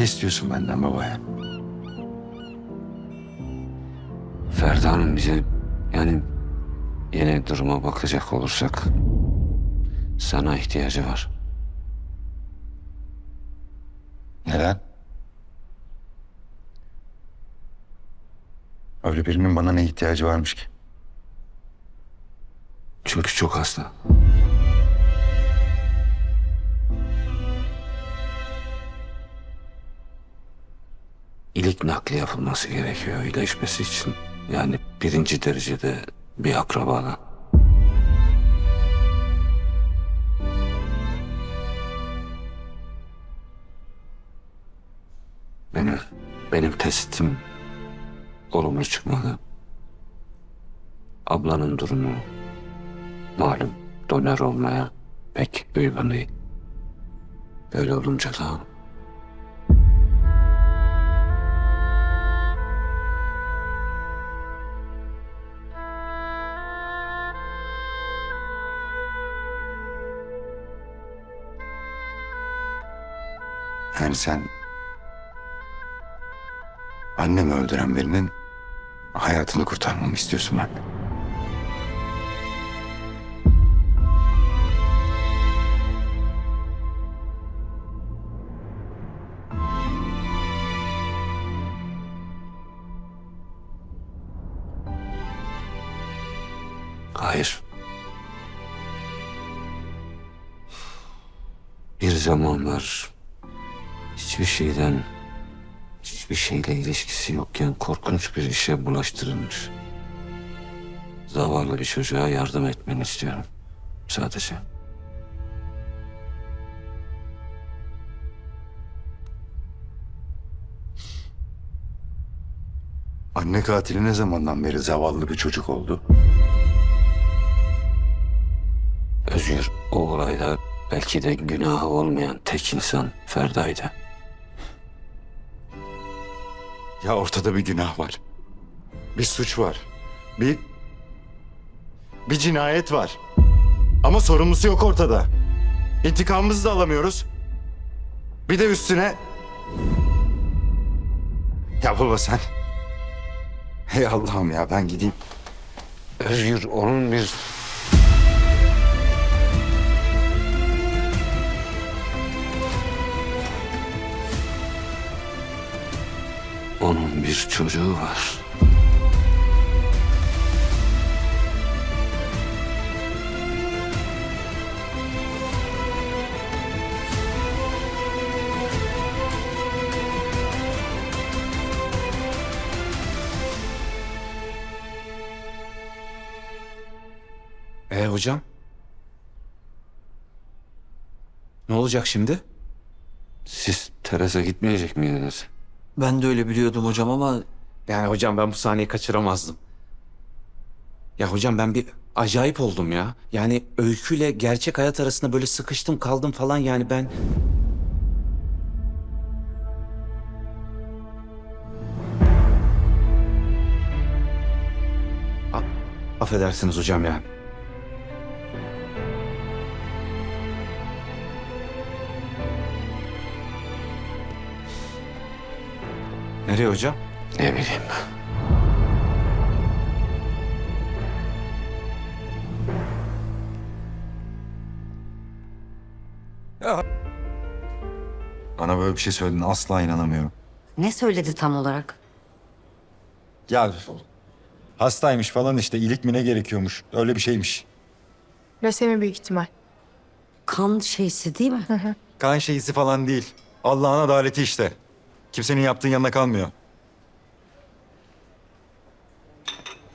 Ne istiyorsun benden babaya? Ferda Hanım bize yani yine duruma bakacak olursak sana ihtiyacı var. Neden? Öyle birinin bana ne ihtiyacı varmış ki? Çünkü çok hasta. İlik nakli yapılması gerekiyor iyileşmesi için. Yani birinci derecede bir akrabana. Benim, benim testim olumlu çıkmadı. Ablanın durumu malum donör olmaya pek uygun değil. Böyle olunca da Yani sen... Annemi öldüren birinin hayatını kurtarmamı istiyorsun ben. hayır. Bir zamanlar hiçbir şeyden, hiçbir şeyle ilişkisi yokken korkunç bir işe bulaştırılmış. Zavallı bir çocuğa yardım etmeni istiyorum. Sadece. Anne katili ne zamandan beri zavallı bir çocuk oldu? Özgür o olayda belki de günahı olmayan tek insan Ferda'ydı. Ya ortada bir günah var. Bir suç var. Bir... Bir cinayet var. Ama sorumlusu yok ortada. İntikamımızı da alamıyoruz. Bir de üstüne... Ya baba sen... Hey Allah'ım ya ben gideyim. Özgür onun bir bir çocuğu var. E hocam? Ne olacak şimdi? Siz terasa gitmeyecek miydiniz? Ben de öyle biliyordum hocam ama Yani hocam ben bu sahneyi kaçıramazdım. Ya hocam ben bir acayip oldum ya. Yani öyküyle gerçek hayat arasında böyle sıkıştım kaldım falan yani ben... A- affedersiniz hocam ya. Nereye hocam? Ne bileyim ben. Bana böyle bir şey söyledin asla inanamıyorum. Ne söyledi tam olarak? Ya hastaymış falan işte iyilik mi ne gerekiyormuş. Öyle bir şeymiş. Lösemi büyük ihtimal. Kan şeysi değil mi? Kan şeysi falan değil. Allah'ın adaleti işte. Kimsenin yaptığın yanına kalmıyor.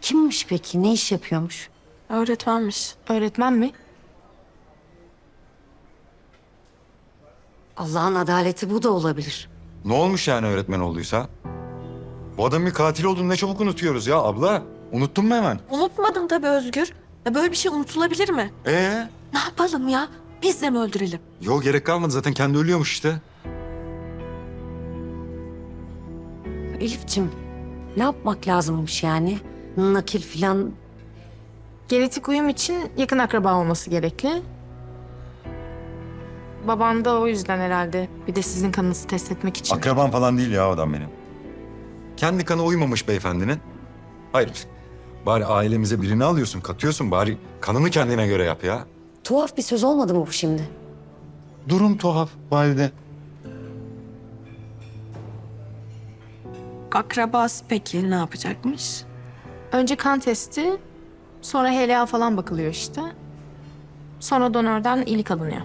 Kimmiş peki? Ne iş yapıyormuş? Öğretmenmiş. Öğretmen mi? Allah'ın adaleti bu da olabilir. Ne olmuş yani öğretmen olduysa? Bu adamın bir katil olduğunu ne çabuk unutuyoruz ya abla. Unuttun mu hemen? Unutmadım tabii Özgür. Ya böyle bir şey unutulabilir mi? Ee? Ne yapalım ya? Biz de mi öldürelim? Yok gerek kalmadı zaten kendi ölüyormuş işte. Elif'ciğim ne yapmak lazımmış yani? Nakil filan Genetik uyum için yakın akraba olması gerekli. baban da o yüzden herhalde. Bir de sizin kanınızı test etmek için. Akraban falan değil ya o adam benim. Kendi kanı uymamış beyefendinin. Hayır. Bari ailemize birini alıyorsun, katıyorsun. Bari kanını kendine göre yap ya. Tuhaf bir söz olmadı mı bu şimdi? Durum tuhaf valide. Akrabası peki ne yapacakmış? Önce kan testi, sonra HLA falan bakılıyor işte. Sonra donörden ilik alınıyor.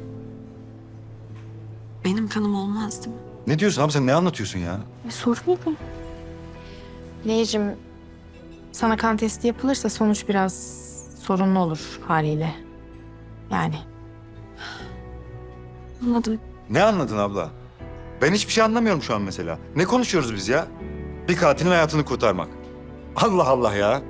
Benim kanım olmaz değil mi? Ne diyorsun abi sen ne anlatıyorsun ya? E, soruyorum. Nehir'cim, sana kan testi yapılırsa sonuç biraz sorunlu olur haliyle. Yani. Anladım. Ne anladın abla? Ben hiçbir şey anlamıyorum şu an mesela. Ne konuşuyoruz biz ya? Bir katilin hayatını kurtarmak. Allah Allah ya.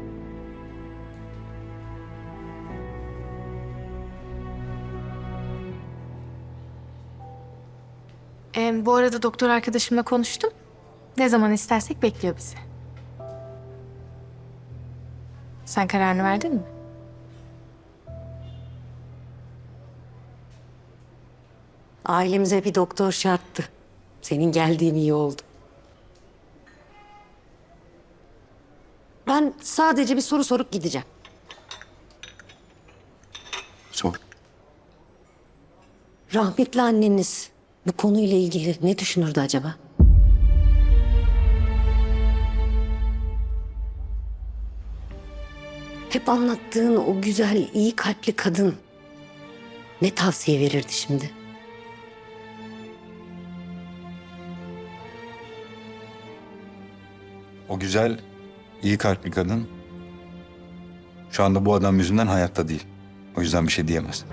E, bu arada doktor arkadaşımla konuştum. Ne zaman istersek bekliyor bizi. Sen kararını verdin mi? Ailemize bir doktor şarttı. Senin geldiğin iyi oldu. Ben sadece bir soru sorup gideceğim. Sor. Rahmetli anneniz bu konuyla ilgili ne düşünürdü acaba? Hep anlattığın o güzel, iyi kalpli kadın ne tavsiye verirdi şimdi? O güzel, iyi kalpli kadın şu anda bu adam yüzünden hayatta değil. O yüzden bir şey diyemez.